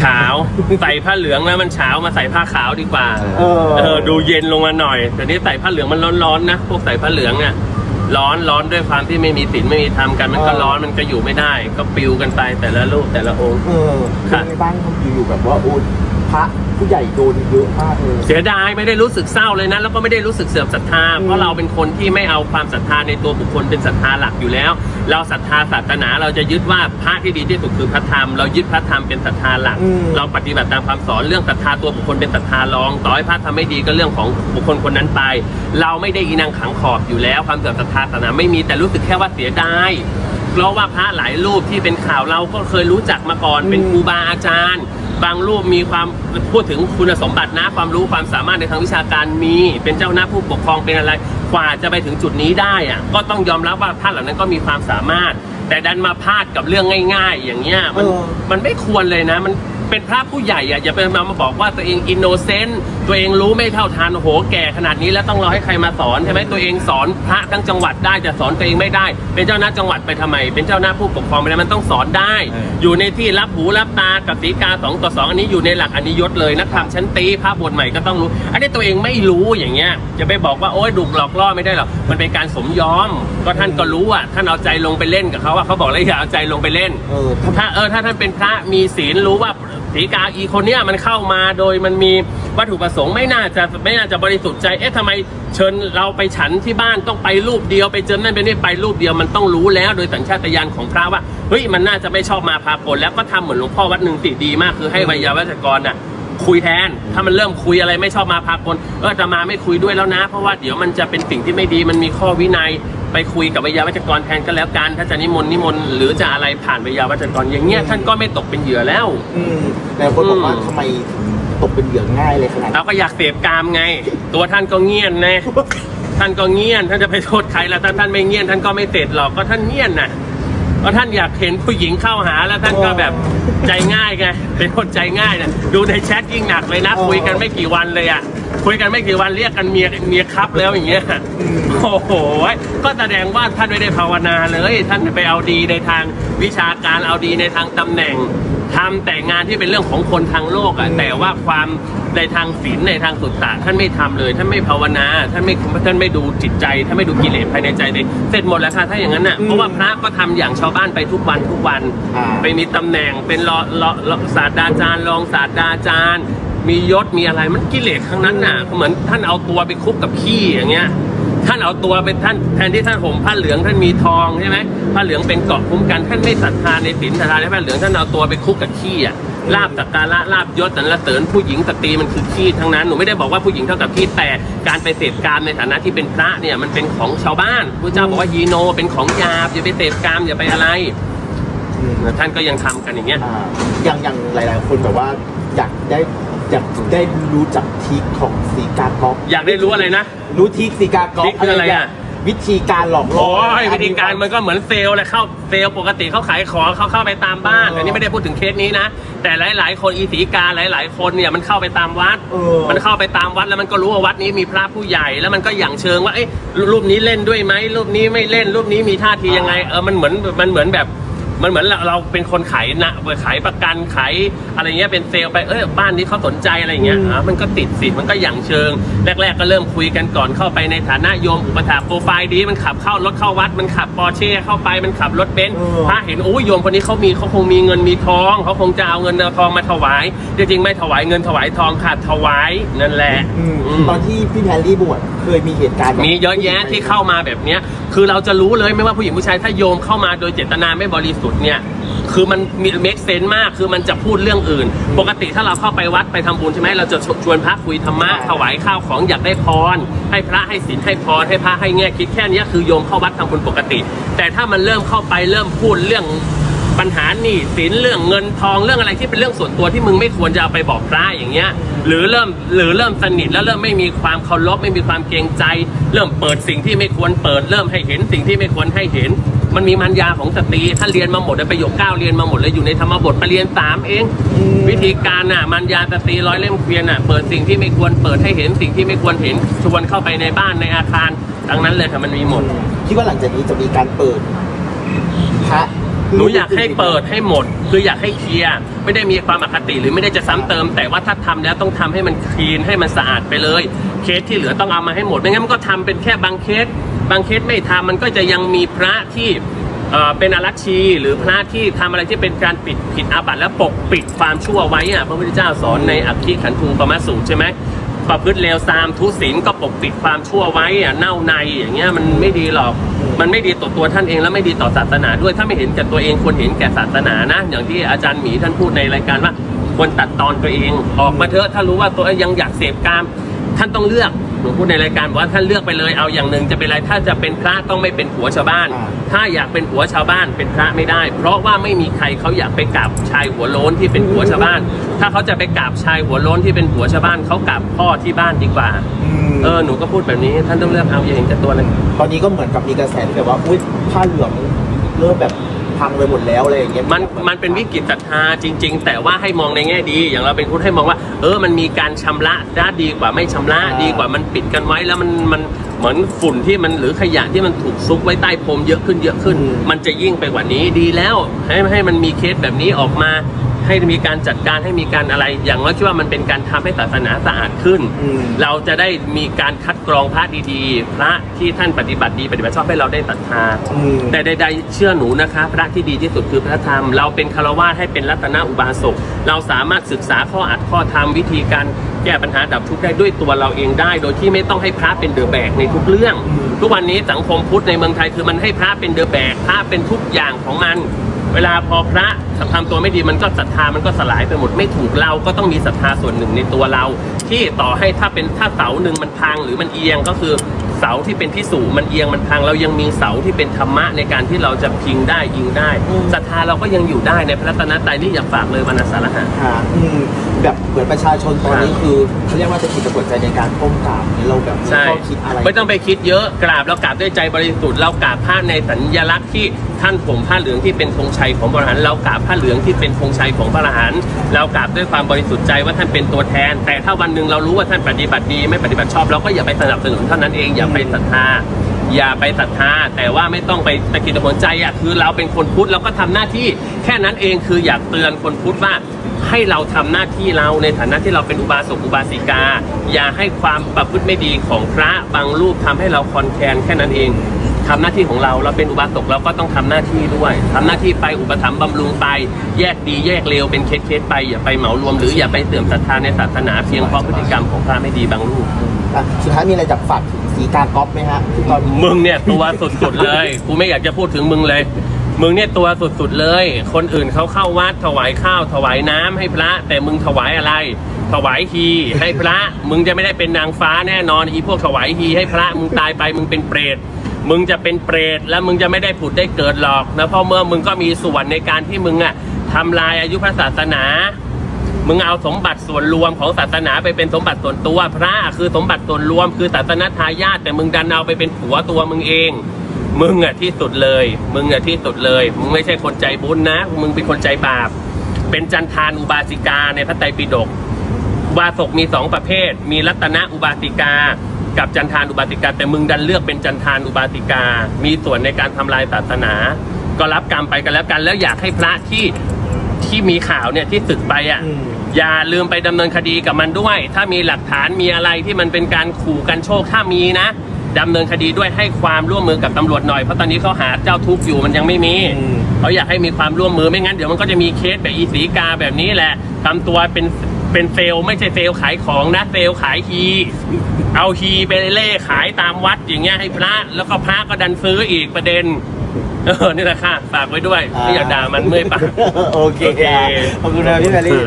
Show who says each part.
Speaker 1: เช้า ใส่ผ้าเหลืองแล้วมันเช้ามาใส่ผ้าขาวดีกว่า
Speaker 2: เออ
Speaker 1: เออดูเย็นลงมาหน่อยแต่นี้ใส่ผ้าเหลืองมันร้อนๆนะพวกใส่ผ้าเหลืองเนี่ยร้อนร้อนด้วยความที่ไม่มีศีลไม่มีธรรมกันมันก็ร้อนมันก็อยู่ไม่ได้ ก็ปลิวกันไปแต่ละรูปแต่ละองค์
Speaker 2: เออ
Speaker 1: ค่ะ
Speaker 2: ในบ้านเขาอยู่ๆแบบว่าโอ้ พระผู้ใหญ่โดนเยอะมากเลย
Speaker 1: เสียดายไม่ได้รู้สึกเศร้าเลยนะ แล้วก็ไม่ได้รู้สึกเสื่อมศรัทธาเพราะเราเป็นคนที่ไม่เอาความศรัทธาในตัวบุคคลเป็นศรัทธาหลักอยู่แล้ว เราศรัทธาศาสนาเราจะยึดว่าพระที่ดีที่สุดคือพระธรรมเรายึดพระธรรมเป็นศรัทธาหลัก
Speaker 2: อืม
Speaker 1: เราปฏิบัติตามคำสอนเรื่องศรัทธาตัวบุคคลเป็นศรัทธารอง ต่อให้พระทำไม่ดีก็เรื่องของบุคคลคนนั้นไป เราไม่ได้อีนางขังขอบอยู่แล้วความเสื่อมศรัทธาศาสนาไม่มีแต่รู้สึกแค่ว่าเสียดายเพราะว่าพระหลายรูปที่เป็นข่าวเราก็เคยรู้จักมาก่อนเป็นครูบาอาจารย์ บางรูปมีความพูดถึงคุณสมบัตินะความรู้ความสามารถในทางวิชาการมี เป็นเจ้าหน้าผู้ปกครองเป็นอะไรกว่าจะไปถึงจุดนี้ได้อะก็ต้องยอมรับว่าท่านเหล่านั้นก็มีความสามารถ แต่ดันมาพลาดกับเรื่องง่าย ๆ อย่างเงี้ยมัน
Speaker 2: เออ
Speaker 1: มันไม่ควรเลยนะมัน เป็นพระผู้ใหญ่อะอย่าไปมามาบอกว่าตัวเองอินโนเซนต์ตัวเองรู้ไม่เท่าทันโอ้โหแก่ขนาดนี้แล้วต้องรอให้ใครมาสอนใช่ไหมตัวเองสอนพระทั้งจังหวัดได้แต่สอนตัวเองไม่ได้ เป็นเจ้าหน้าจังหวัดไปทำไม เป็นเจ้าหน้าผู้ปกครองไปแล้วมันต้องสอนได้
Speaker 2: เออ
Speaker 1: อยู่ในที่รับหูรับตากับสีกาสองต่อสองอันนี้อยู่ในหลักอนิยตเลยนักธรรมชั้นตีพระบวชใหม่ก็ต้องรู้ อันนี้ตัวเองไม่รู้อย่างเงี้ยจะไปบอกว่าโอ๊ยดุหลอกล่อไม่ได้หรอกมันเป็นการสมยอม ก็ท่านก็รู้อะท่านเอาใจลงไปเล่นกับเขาว่าเขาบอกแล้วอย่าเอาใจลงไปเล่น
Speaker 2: เออถ้า
Speaker 1: ถ้าเออถ้าท่านเป็นพระมีศีลรู้ว่า สีกาอีคนเนี้ยมันเข้ามาโดยมันมีวัตถุประสงค์ไม่น่าจะไม่น่าจะบริสุทธิ์ใจ เอ๊ะทำไมเชิญเราไปฉันที่บ้านต้องไปรูปเดียวไปเจอนั่นไปนี่ไปรูปเดียวมันต้องรู้แล้ว โดยสัญชาตญาณของพระว่าเฮ้ยมันน่าจะไม่ชอบมาพากลแล้วก็ทำเหมือนหลวงพ่อวัดหนึ่งติดีมากคือให้วิยาวัจกรน่ะคุยแทน ถ้ามันเริ่มคุยอะไรไม่ชอบมาพากลเออจะมาไม่คุยด้วยแล้วนะ เพราะว่าเดี๋ยวมันจะเป็นสิ่งที่ไม่ดีมันมีข้อวินัย ไปคุยกับวิยาวัจกรแทนก็แล้วกัน ถ้าจะนิมนต์นิมนต์หรือจะอะไรผ่านวิยาวัจกรอย่างเงี้ยท่านก็ไม่ตกเป็นเหยื่อแล้ว
Speaker 2: อืมแต่คนบอกว่า
Speaker 1: อืม
Speaker 2: ทำไมตกเป็นเหยื่อง่ายเลยขนาดนี้
Speaker 1: เราก็อยากเสพกามไง ตัวท่านก็เงียนนะท่านก็เงียนท่านจะไปโทษใครแล้วถ้าท่านไม่เงียนท่านก็ไม่เสร็จหรอกก็ท่านเงียนน่ะเพราะท่านอยากเห็นผู้หญิงเข้าหาแล้วท่านก็แบบใจง่ายไงเป็นคนใจง่ายนะดูในแชทยิ่งหนักเลยนะคุยกันไม่กี่วันเลยอะ คุยกันไม่กี่วันเรียกกันเมียเมียครับแล้วอย่างเงี้ยโอ้โหก็แสดงว่าท่านไม่ได้ภาวนาเลย ท่านไปเอาดีในทางวิชาการเอาดีในทางตำแหน่งทำแต่งานที่เป็นเรื่องของคนทางโลกอะแต่ว่าความในทางศีลในทางสุตตะท่านไม่ทำเลย ท่านไม่ภาวนา ท่านไม่ท่านไม่ดูจิตใจท่านไม่ดูกิเลสภายในใจเลยเสร็จหมดแล้วค่ะถ้าอย่างนั้นน่ะ
Speaker 2: อืม
Speaker 1: เพราะว่าพระก็ทำอย่างชาวบ้านไปทุกวันทุกวัน
Speaker 2: อ่า
Speaker 1: ไปมีตำแหน่งเป็นรอรอรอศาสตราจารย์รองศาสตราจารย์ มียศมีอะไรมันกิเลสทั้งนั้นน่ะเหมือนท่านเอาตัวไปคลุกกับขี้อย่างเงี้ย ท่านเอาตัวเป็นท่านแทนที่ท่านห่มผ้าเหลืองท่านมีทองใช่ไหมผ้าเหลืองเป็นเกราะคุ้มกันท่านไม่ศรัทธาในศีลศรัทธาในผ้าเหลืองท่านเอาตัวไปคลุกกับขี้อะลาบสักการะลาบยศสรรเสริญผู้หญิงสตรีมันคือขี้ทั้งนั้นหนูไม่ได้บอกว่าผู้หญิงเท่ากับขี้แต่การไปเสพกามในฐานะที่เป็นพระเนี่ยมันเป็นของชาวบ้านพระเจ้าบอกว่ายีโนเป็นของหยาบอย่าไปเสพกามอย่าไปอะไร
Speaker 2: อืม
Speaker 1: ท่านก็ยังทำกันอย่างเงี้ย
Speaker 2: อ่าอย่างอย่างหลาย ๆ คนแบบว่าอยากได้ อยากได้รู้จักทริกของสีกากอก
Speaker 1: อยากได้รู้อะไรนะ
Speaker 2: รู้ทริกสีกากอก
Speaker 1: ทริคคืออะไรอะ
Speaker 2: วิธีการหลอกล่อ
Speaker 1: โอ้ยวิธีการมันก็เหมือนเซลล์แหละเข้าเซลล์ปกติเขาขายของเขาเข้าไปตามบ้าน
Speaker 2: เอออั
Speaker 1: อันนี้ไม่ได้พูดถึงเคสนี้นะ แต่หลาย ๆ คนอีสีกาหลาย ๆ คนเนี่ยมันเข้าไปตามวัด
Speaker 2: เออ
Speaker 1: มันเข้าไปตามวัดแล้วมันก็รู้ว่าวัดนี้มีพระผู้ใหญ่แล้วมันก็อย่างเชิงว่าเอ้ยรูปนี้เล่นด้วยไหมรูปนี้ไม่เล่นรูปนี้มีท่าทียังไงเออมันเหมือนมันเหมือนแบบ มันเหมือนเราเราเป็นคนขายนะขายประกันขายอะไรเงี้ยเป็นเซลล์ไปเออบ้านนี้เขาสนใจอะไรเงี้ย
Speaker 2: อืม
Speaker 1: อ่ามันก็ติดสิมันก็อย่างเชิง แรก ๆ ก็เริ่มคุยกันก่อนเข้าไปในฐานะโยมอุปถากโปรไฟล์ดีมันขับเข้ารถเข้าวัด มันขับปอร์เช่เข้าไปมันขับรถเบนซ์
Speaker 2: เออ
Speaker 1: พระเห็นโอ้ยโยมคนนี้เขามีเขาคงมีเงินมีทองเขาคงจะเอาเงินเอาทองมาถวายจริงๆไม่ถวายเงินถวายทองค่ะถวายนั่นแหละ
Speaker 2: อืม
Speaker 1: อืม
Speaker 2: ตอนที่พี่แพรรี่บวชเคยมีเหตุการณ์แบบ
Speaker 1: มีเยอะแยะที่เข้ามาแบบเนี้ย คือเราจะรู้เลยไม่ว่าผู้หญิงผู้ชายถ้าโยมเข้ามาโดยเจตนาไม่บริสุทธิ์เนี่ย คือมันมีเมคเซนต์มาก คือมันจะพูดเรื่องอื่น ปกติถ้าเราเข้าไปวัดไปทำบุญใช่ไหมเราจะชวนพระคุยธรรมะถวายข้าวของอยากได้พร ให้พระให้ศีลให้พรให้พระให้แง่คิดแค่เนี้ยคือโยมเข้าวัดทำบุญปกติ แต่ถ้ามันเริ่มเข้าไปเริ่มพูดเรื่อง ปัญหาหนี้สินเรื่องเงินทองเรื่องอะไรที่เป็นเรื่องส่วนตัวที่มึงไม่ควรจะเอาไปบอกพระอย่างเงี้ย หรือเริ่มหรือเริ่มสนิทแล้วเริ่มไม่มีความเคารพไม่มีความเกรงใจ เริ่มเปิดสิ่งที่ไม่ควรเปิด เริ่มให้เห็นสิ่งที่ไม่ควรให้เห็น มันมีมันยาของสตรีท่านเรียนมาหมดเลยประโยคเก้าเรียนมาหมดเลยอยู่ในธรรมบทไปเรียนสามเอง วิธีการน่ะมันยาสตรีร้อยเล่มเกวียนน่ะเปิดสิ่งที่ไม่ควรเปิดให้เห็นสิ่งที่ไม่ควรเห็นชวนเข้าไปในบ้านในอาคารดังนั้นเลยค่ะมันมีหมด
Speaker 2: คิดว่าหลังจากนี้จะมีการเปิดพระ
Speaker 1: หนูอยากให้เปิดให้หมด คืออยากให้เคลียร์ไม่ได้มีความอคติหรือไม่ได้จะซ้ำเติม แต่ว่าถ้าทำแล้วต้องทำให้มันคลีนให้มันสะอาดไปเลย เคสที่เหลือต้องเอามาให้หมดไม่งั้นมันก็ทำเป็นแค่บางเคส บางเคสไม่ทำมันก็จะยังมีพระที่เป็นอารักชีหรือพระที่ทำอะไรที่เป็นการปิดผิดอาบัติและปกปิดความชั่วไว้อะพระพุทธเจ้าสอนในอัคคีขันธูปมาสูตรใช่ไหม ประพฤติเลวทรามทุศีลก็ปกปิดความชั่วไว้อะเน่าในอย่างเงี้ยมันไม่ดีหรอก มันไม่ดีต่อตัวท่านเองและไม่ดีต่อศาสนาด้วยถ้าไม่เห็นแก่ตัวเองควรเห็นแก่ศาสนานะ อย่างที่อาจารย์หมีท่านพูดในรายการว่าควรตัดตอนตัวเองออกมาเถอะถ้ารู้ว่าตัวเองยังอยากเสพกามท่านต้องเลือกหนูพูดในรายการบอกว่าท่านเลือกไปเลยเอาอย่างหนึ่งจะเป็นอะไรถ้าจะเป็นพระต้องไม่เป็นผัวชาวบ้าน
Speaker 2: อ่า
Speaker 1: ถ้าอยากเป็นผัวชาวบ้านเป็นพระไม่ได้ เพราะว่าไม่มีใครเขาอยากไปกราบชายหัวโล้นที่เป็นผัวชาวบ้าน ถ้าเขาจะไปกราบชายหัวโล้นที่เป็นผัวชาวบ้านเขากราบพ่อที่บ้านดีกว่า
Speaker 2: ม
Speaker 1: เออหนูก็พูดแบบนี้ท่านต้องเลือกเอาอย่าเห็นแก่ตัวเลย
Speaker 2: ตอนนี้ก็เหมือนกับมีกระแสที่แบบว่าอุ้ยผ้าเหลืองเริ่มแบบพังไปหมดแล้วอะไรอย่างเงี้ย
Speaker 1: มันมันเป็นวิกฤตศรัทธาจริง ๆ แต่ว่าให้มองในแง่ดี อย่างเราเป็นพุทธให้มองว่า เออมันมีการชำระได้ดีกว่าไม่ชำระดีกว่ามันปิดกันไว้แล้วมันมันเหมือนฝุ่นที่มันหรือขยะที่มันถูกซุกไว้ใต้พรมเยอะขึ้นเยอะขึ้น มันจะยิ่งไปกว่านี้ดีแล้ว ให้ให้มันมีเคสแบบนี้ออกมา ให้มีการจัดการให้มีการอะไร อย่างน้อยคิดว่ามันเป็นการทำให้ศาสนาสะอาดขึ้น
Speaker 2: อืม
Speaker 1: เราจะได้มีการคัดกรองพระดีๆ พระที่ท่านปฏิบัติดีปฏิบัติชอบให้เราได้ศรัทธา
Speaker 2: อืม
Speaker 1: แต่ใดๆเชื่อหนูนะคะ พระที่ดีที่สุดคือพระธรรม เราเป็นคารวะให้เป็นรัตนอุบาสกเราสามารถศึกษาข้ออัดข้อธรรมวิธีการแก้ปัญหาดับทุกข์ได้ด้วยตัวเราเองได้ โดยที่ไม่ต้องให้พระเป็นเดอะแบกในทุกเรื่อง
Speaker 2: อืม
Speaker 1: ทุกวันนี้สังคมพุทธในเมืองไทยคือมันให้พระเป็นเดอะแบกพระเป็นทุกอย่างของมัน เวลาพอพระทำตัวไม่ดีมันก็ศรัทธามันก็สลายไปหมดไม่ถูกเราก็ต้องมีศรัทธาส่วนหนึ่งในตัวเรา ที่ต่อให้ถ้าเป็นถ้าเสาหนึ่งมันพังหรือมันเอียงก็คือ เสาที่เป็นที่สูงมันเอียงมันพัง เรายังมีเสาที่เป็นธรรมะในการที่เราจะพิงได้ยิงได้ศรัทธาเราก็ยังอยู่ได้ในพระรัตนตรัยนี่อยากฝากเลยวรรณสารหะ
Speaker 2: ค่ะอืมแบบเหมือนประชาชนตอนนี้คือเขาเรียกว่าจะผิดตะกดใจในการก้มกราบนี่เราแบบมี
Speaker 1: ใช่
Speaker 2: ข้อคิดอะไร
Speaker 1: ไม่ต้องไปคิดเยอะกราบเรากราบด้วยใจบริสุทธิ์เรากราบผ้าในสัญลักษณ์ที่ท่านผมผ้าเหลืองที่เป็นธงชัยของพระอรหันต์เรากราบผ้าเหลืองที่เป็นธงชัยของพระอรหันต์เรากราบด้วยความบริสุทธิ์ใจว่าท่านเป็นตัวแทน แต่ถ้าวันหนึ่งเรารู้ว่าท่านปฏิบัติดีไม่ปฏิบัติชอบเราก็อย่าไปสนับสนุนเท่านั้นเองอย่าไปศรัทธาอย่าไปศรัทธาแต่ว่าไม่ต้องไปตะกิดตะขนใจอะคือเราเป็นคนพุทธเราก็ทำหน้าที่ แค่นั้นเองคืออยากเตือนคนพุทธว่าให้เราทำหน้าที่เราในฐานะที่เราเป็นอุบาสกอุบาสิกา อย่าให้ความประพฤติไม่ดีของพระบางรูปทำให้เราคอนแคลนแค่นั้นเองทำหน้าที่ของเราเราเป็นอุบาสกเราก็ต้องทำหน้าที่ด้วยทำหน้าที่ไปอุปถัมภ์บำรุงไป แยกดีแยกเลวเป็นเคสๆไปอย่าไปเหมารวมหรืออย่าไปเสื่อมศรัทธาในศาสนาเพียงเพราะพฤติกรรมของพระไม่ดีบางรูป
Speaker 2: อะสุดท้ายมีอะไรจะฝากถึง สีกาก๊อฟไหมฮะตอนนี้
Speaker 1: มึงเนี่ยตัวสุดๆเลย กูไม่อยากจะพูดถึงมึงเลย มึงเนี่ยตัวสุดๆเลย คนอื่นเขาเข้าวัดถวายข้าว ถวายน้ำให้พระ แต่มึงถวายอะไร ถวายฮีให้พระ มึงจะไม่ได้เป็นนางฟ้าแน่นอนอีพวกถวายฮีให้พระ มึงตายไปมึงเป็นเปรต มึงจะเป็นเปรตแล้วมึงจะไม่ได้ผุดได้เกิดหรอกนะเพราะเมื่อมึงก็มีส่วนในการที่มึงอะทำลายอายุพระศาสนา มึงเอาสมบัติส่วนรวมของศาสนาไปเป็นสมบัติส่วนตัว พระคือสมบัติส่วนรวม คือศาสนาทายาทแต่มึงดันเอาไปเป็นผัวตัวมึงเอง มึงอะที่สุดเลย มึงอะที่สุดเลย มึงไม่ใช่คนใจบุญนะ มึงเป็นคนใจบาป เป็นจันทานอุบาสิกาในพระไตรปิฎกอุบาสกมีสองประเภท มีรัตนอุบาสิกา กับจันทานอุบาสิกา แต่มึงดันเลือกเป็นจันทานอุบาสิกา มีส่วนในการทำลายศาสนา ก็รับกรรมไปกันแล้วกัน แล้วอยากให้พระที่ที่มีข่าวเนี่ยที่ศึกไปอะ
Speaker 2: อืม
Speaker 1: อย่าลืมไปดำเนินคดีกับมันด้วย ถ้ามีหลักฐานมีอะไรที่มันเป็นการขู่กันโชคถ้ามีนะดำเนินคดีด้วยให้ความร่วมมือกับตำรวจหน่อยเพราะตอนนี้เขาหาเจ้าทุกข์อยู่มันยังไม่มี
Speaker 2: อืม
Speaker 1: เขาอยากให้มีความร่วมมือไม่งั้นเดี๋ยวมันก็จะมีเคสแบบอีสีกาแบบนี้แหละทำตัวเป็นเป็นเซลล์ไม่ใช่เซลล์ขายของนะเซลล์ขายฮีเอาฮีไปเล่ขายตามวัดอย่างเงี้ยให้พระแล้วก็พระก็ดันซื้ออีกประเด็นเออนี่แหละค่ะฝากไว้ด้วยไม่อยากด่ามันเมื่อยปาก
Speaker 2: โอเค
Speaker 1: โอเค
Speaker 2: ขอบคุณนะพี่แมรี่